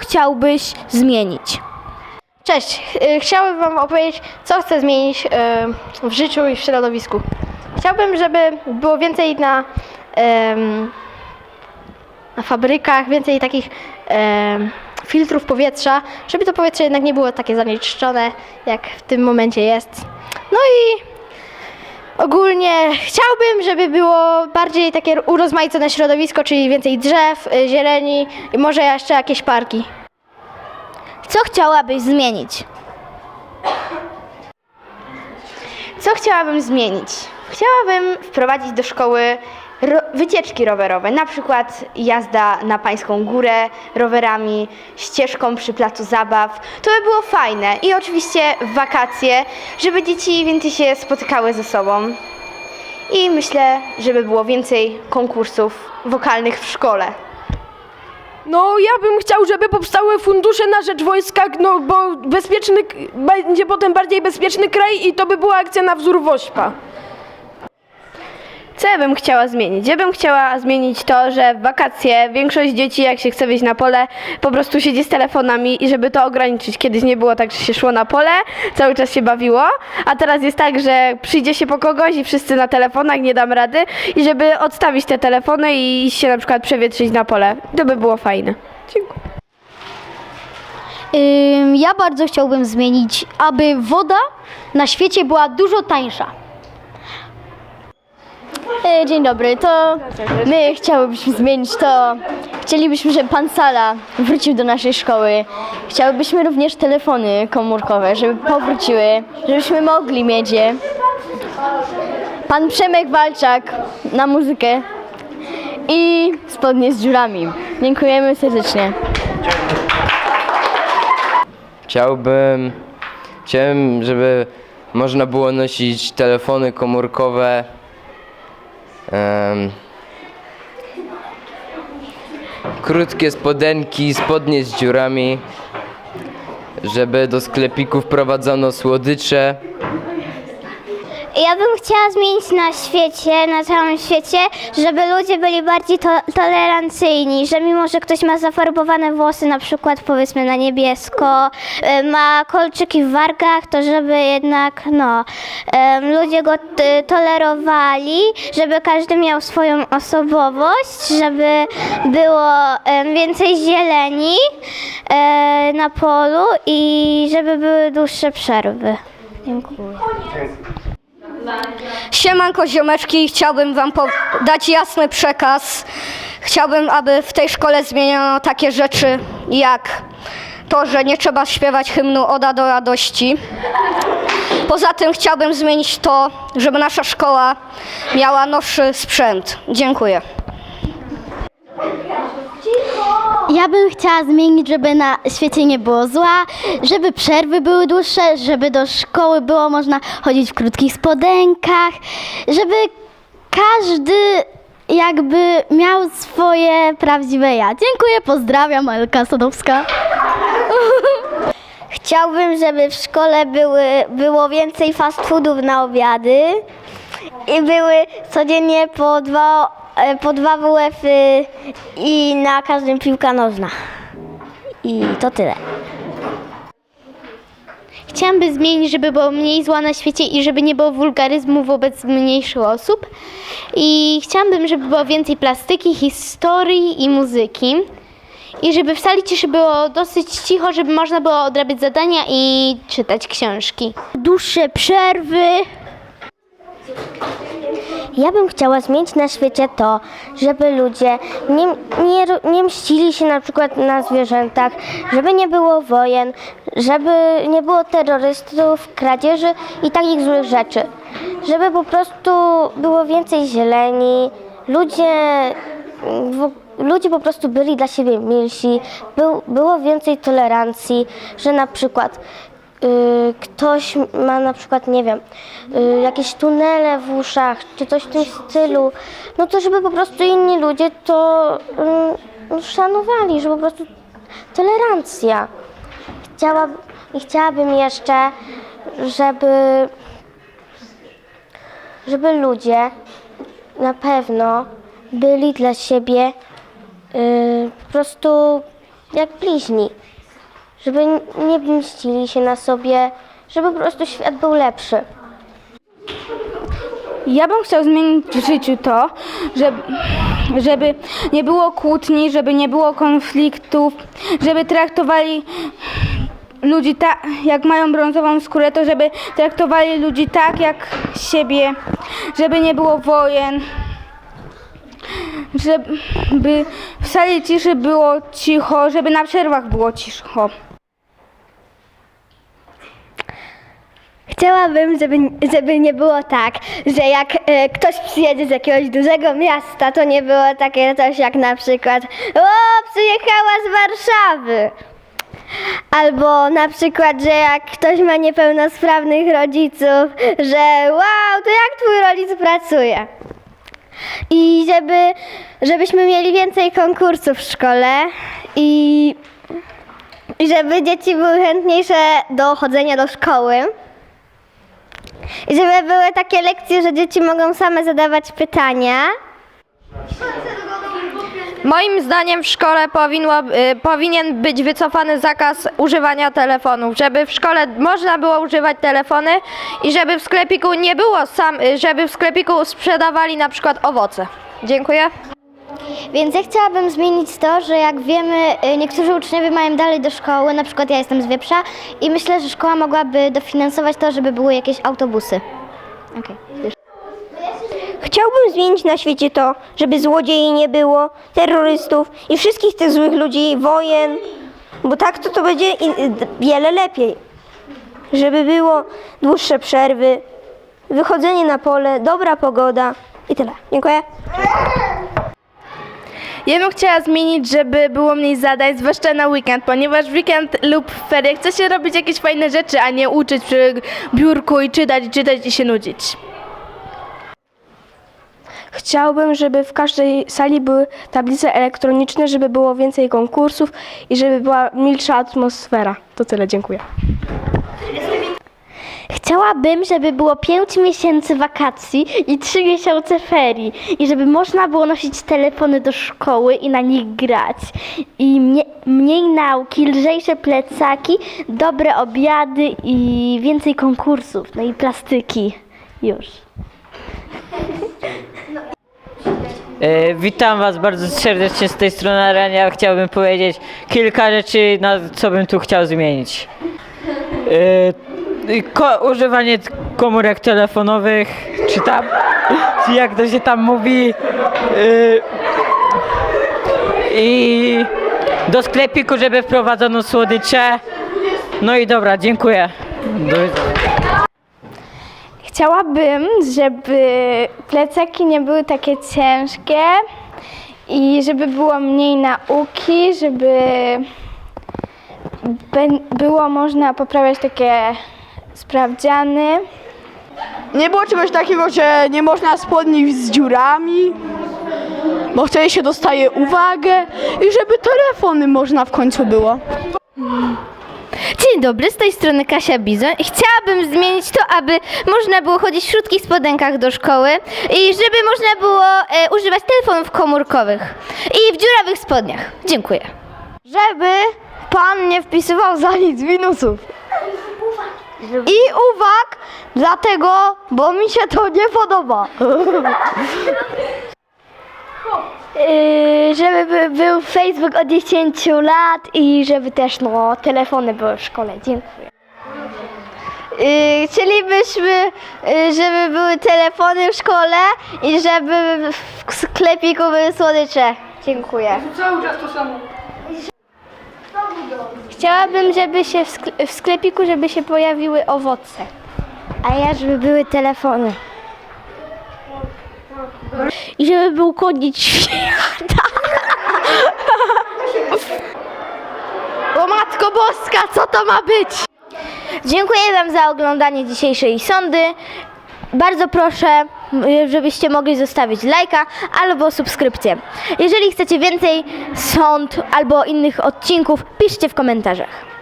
chciałbyś zmienić? Cześć, ch- chciałbym Wam opowiedzieć, co chcę zmienić e, w życiu i w środowisku. Chciałbym, żeby było więcej na, na fabrykach, więcej takich filtrów powietrza, żeby to powietrze jednak nie było takie zanieczyszczone, jak w tym momencie jest. No i ogólnie chciałbym, żeby było bardziej takie urozmaicone środowisko, czyli więcej drzew, y, zieleni i może jeszcze jakieś parki. Co chciałabyś zmienić? Co chciałabym zmienić? Chciałabym wprowadzić do szkoły ro- wycieczki rowerowe, na przykład jazda na Pańską Górę rowerami, ścieżką przy placu zabaw. To by było fajne i oczywiście wakacje, żeby dzieci więcej się spotykały ze sobą. I myślę, żeby było więcej konkursów wokalnych w szkole. No, ja bym chciał, żeby powstały fundusze na rzecz wojska, no bo bezpieczny, będzie potem bardziej bezpieczny kraj i to by była akcja na wzór WOŚPA. Ja bym chciała zmienić? Ja bym chciała zmienić to, że w wakacje większość dzieci, jak się chce wyjść na pole, po prostu siedzi z telefonami i żeby to ograniczyć. Kiedyś nie było tak, że się szło na pole, cały czas się bawiło, a teraz jest tak, że przyjdzie się po kogoś i wszyscy na telefonach, nie dam rady i żeby odstawić te telefony i iść się na przykład przewietrzyć na pole. To by było fajne. Dziękuję. Ja bardzo chciałbym zmienić, aby woda na świecie była dużo tańsza. E, Dzień dobry, to my chciałybyśmy zmienić to. Chcielibyśmy, żeby pan Sala wrócił do naszej szkoły. Chciałybyśmy również telefony komórkowe, żeby powróciły, żebyśmy mogli mieć je. Pan Przemek Walczak na muzykę i spodnie z dziurami. Dziękujemy serdecznie. Chciałbym, chciałem, żeby można było nosić telefony komórkowe. Krótkie spodenki, spodnie z dziurami. Żeby do sklepików prowadzono słodycze. Ja bym chciała zmienić na świecie, na całym świecie, żeby ludzie byli bardziej to, tolerancyjni, że mimo, że ktoś ma zafarbowane włosy, na przykład powiedzmy na niebiesko, y, ma kolczyki w wargach, to żeby jednak, no, ludzie go tolerowali, żeby każdy miał swoją osobowość, żeby było więcej zieleni e, na polu i żeby były dłuższe przerwy. Dziękuję. Siemanko ziomeczki, chciałbym wam dać jasny przekaz. Chciałbym, aby w tej szkole zmieniono takie rzeczy jak to, że nie trzeba śpiewać hymnu Oda do radości. Poza tym chciałbym zmienić to, żeby nasza szkoła miała nowszy sprzęt. Dziękuję. Ja bym chciała zmienić, żeby na świecie nie było zła, żeby przerwy były dłuższe, żeby do szkoły było można chodzić w krótkich spodenkach, żeby każdy jakby miał swoje prawdziwe ja. Dziękuję, pozdrawiam, Elka Sadowska. Chciałbym, żeby w szkole były, było więcej fast foodów na obiady i były codziennie po dwa, e, po dwa WF-y i na każdym piłka nożna. I to tyle. Chciałam by zmienić, żeby było mniej zła na świecie i żeby nie było wulgaryzmu wobec mniejszych osób. I chciałabym, żeby było więcej plastyki, historii i muzyki. I żeby w sali ciszy było dosyć cicho, żeby można było odrabiać zadania i czytać książki. Dłuższe przerwy. Ja bym chciała zmienić na świecie to, żeby ludzie nie, nie, nie mścili się na przykład na zwierzętach, żeby nie było wojen, żeby nie było terrorystów, kradzieży i takich złych rzeczy. Żeby po prostu było więcej zieleni, ludzie, ludzie po prostu byli dla siebie milsi, był, było więcej tolerancji, że na przykład ktoś ma na przykład, nie wiem, y, jakieś tunele w uszach, czy coś w tym stylu, no to żeby po prostu inni ludzie to y, szanowali, że po prostu tolerancja. Chciała, I chciałabym jeszcze, żeby, żeby ludzie na pewno byli dla siebie y, po prostu jak bliźni. Żeby nie mścili się na sobie, żeby po prostu świat był lepszy. Ja bym chciał zmienić w życiu to, żeby, żeby nie było kłótni, żeby nie było konfliktów, żeby traktowali ludzi tak, jak mają brązową skórę, to żeby traktowali ludzi tak jak siebie, żeby nie było wojen, żeby w sali ciszy było cicho, żeby na przerwach było cicho. Chciałabym, żeby, żeby nie było tak, że jak e, ktoś przyjedzie z jakiegoś dużego miasta, to nie było takie coś jak na przykład o, przyjechała z Warszawy. Albo na przykład, że jak ktoś ma niepełnosprawnych rodziców, że wow, to jak twój rodzic pracuje. I żeby, żebyśmy mieli więcej konkursów w szkole i, i żeby dzieci były chętniejsze do chodzenia do szkoły. I żeby były takie lekcje, że dzieci mogą same zadawać pytania. Moim zdaniem w szkole powinno, y, powinien być wycofany zakaz używania telefonów, żeby w szkole można było używać telefony i żeby w sklepiku nie było sam, y, żeby w sklepiku sprzedawali na przykład owoce. Dziękuję. Więc ja chciałabym zmienić to, że jak wiemy, y, niektórzy uczniowie mają dalej do szkoły, na przykład ja jestem z Wieprza i myślę, że szkoła mogłaby dofinansować to, żeby były jakieś autobusy. Chciałbym zmienić na świecie to, żeby złodziei nie było, terrorystów i wszystkich tych złych ludzi, wojen, bo tak to to będzie wiele lepiej. Żeby było dłuższe przerwy, wychodzenie na pole, dobra pogoda i tyle. Dziękuję. Ja bym chciała zmienić, żeby było mniej zadań, zwłaszcza na weekend, ponieważ w weekend lub w ferie chce się robić jakieś fajne rzeczy, a nie uczyć przy biurku i czytać, i czytać i się nudzić. Chciałbym, żeby w każdej sali były tablice elektroniczne, żeby było więcej konkursów i żeby była milsza atmosfera. To tyle, dziękuję. Chciałabym, żeby było 5 miesięcy wakacji i 3 miesiące ferii. I żeby można było nosić telefony do szkoły i na nich grać. I mnie, mniej nauki, lżejsze plecaki, dobre obiady i więcej konkursów. No i plastyki. Już. E, witam Was bardzo serdecznie z tej strony Arenia. Chciałbym powiedzieć kilka rzeczy, na co bym tu chciał zmienić. E, ko- używanie komórek telefonowych, czy tam, jak to się tam mówi. E, I do sklepiku, żeby wprowadzono słodycze. No i dobra, dziękuję. Do widzenia. Chciałabym, żeby plecaki nie były takie ciężkie i żeby było mniej nauki, żeby było można poprawiać takie sprawdziany. Nie było czegoś takiego, że nie można spodni z dziurami, bo wtedy się dostaje uwagę i żeby telefony można w końcu było. Dzień dobry, z tej strony Kasia Bizon i chciałabym zmienić to, aby można było chodzić w krótkich spodenkach do szkoły i żeby można było e, używać telefonów komórkowych i w dziurawych spodniach. Dziękuję. Żeby pan nie wpisywał za nic minusów. I uwag, dlatego, bo mi się to nie podoba. Żeby by, był Facebook od 10 lat i żeby też no, telefony były w szkole. Dziękuję. Yy, chcielibyśmy, yy, żeby były telefony w szkole i żeby w sklepiku były słodycze. Dziękuję. Chciałabym, żeby się w, skle- w sklepiku, żeby się pojawiły owoce. A ja, żeby były telefony. I żeby był koniec świata. O Matko Boska, co to ma być? Dziękuję Wam za oglądanie dzisiejszej sądy. Bardzo proszę, żebyście mogli zostawić lajka albo subskrypcję. Jeżeli chcecie więcej sąd albo innych odcinków, piszcie w komentarzach.